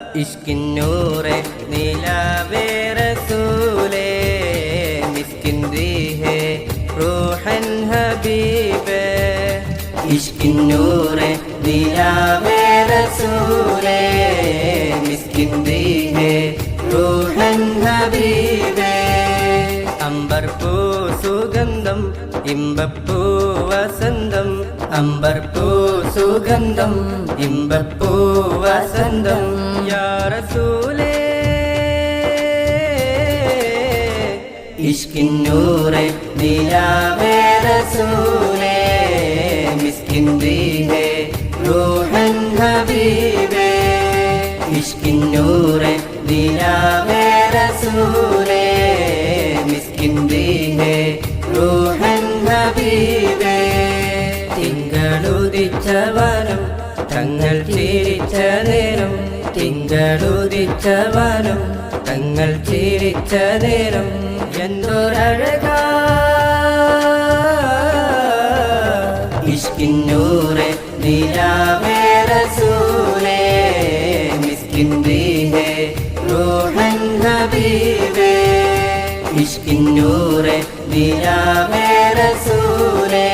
ഇഷ്കിന്നൂറെ നിലാവേ റസൂലേ മിസ്കിൻ ദീഹേ റൂഹൻ ഹബീബേ. ഇഷ്കിന്നൂറെ നിലാവേ റസൂലേ മിസ്കിൻ ദീഹേ റൂഹൻ ഹബീബേ. അമ്പർപ്പൂ സുഗന്ധം ഇമ്പപ്പൂ വസന്തം അമ്പർപ്പൂ സുഗന്ധം ഇമ്പപ്പൂ വസന്തം. യാറസൂലേ ഇഷ്കിന്നൂറെ നിലാവേ റസൂലേ മിസ്കിൻ ദീഹേ റൂഹൻ ഹബീബേ. ഇഷ്കിന്നൂറെ നിലാവേ റസൂലേ തിങ്കളുദിച്ചവനും തങ്ങൾ ചിരിച്ച നേരം തിങ്കളുദിച്ചവനും തങ്ങൾ ചിരിച്ച നേരം എന്തൊരഴക? ഇഷ്കിന്നൂറെ നിലാവേ റസൂലേ മിസ്കിൻ ദീഹേ റൂഹൻ ഹബീബേ. ഇഷ്കിന്നൂറെ നിലാവേ റസൂലേ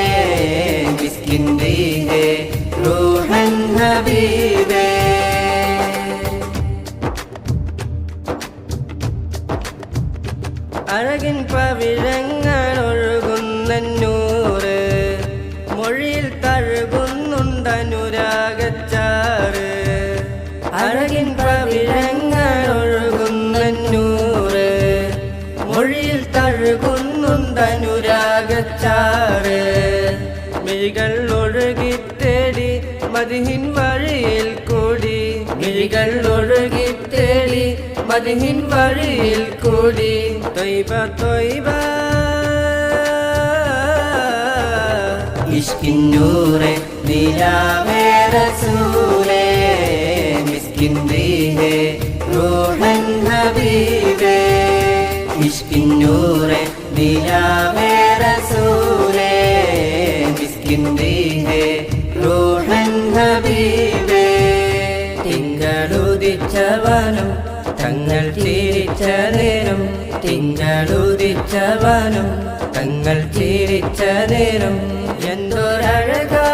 അഴകിൻ പവിഴങ്ങൾ ഒഴുകുന്ന നൂറ് മൊഴിയിൽ തഴുകുന്നുണ്ടനുരാഗച്ചാറ് അഴകിൻ പവിഴങ്ങൾ ഒഴുകുന്ന നൂറ് മൊഴിയിൽ തഴുകുന്നുണ്ടനുരാഗച്ചാറ് മിഴികൾ ഒഴുകിത്തേടി മതിഹിൻ വഴിയിൽ കൂടി. മിഴികൾ തേടി മതിഹിൻ വഴിയിൽ കൂടി. തൊയ്ബ തൊയ്ബ. ഇഷ്കിന്നൂറെ നിലാവേ റസൂലേ. മിസ്കിൻ ദീഹേ റൂഹൻ ഹബീബേ. ഇഷ്കിന്നൂറെ നിലാവേ ഹബീബേ തിങ്കളുദിച്ചവനും തങ്ങൾ ചിരിച്ച നേരം തിങ്കളുദിച്ചവനും തങ്ങൾ ചിരിച്ച നേരം എന്തൊരഴകാ.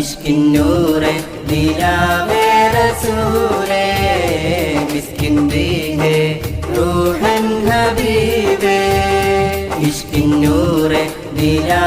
ഇഷ്കിന്നൂറെ നിലാവേ റസൂലേ മിസ്കിൻ ദീഹേ റൂഹൻ ഹബീബേ. ഇഷ്കിന്നൂറെ നിലാ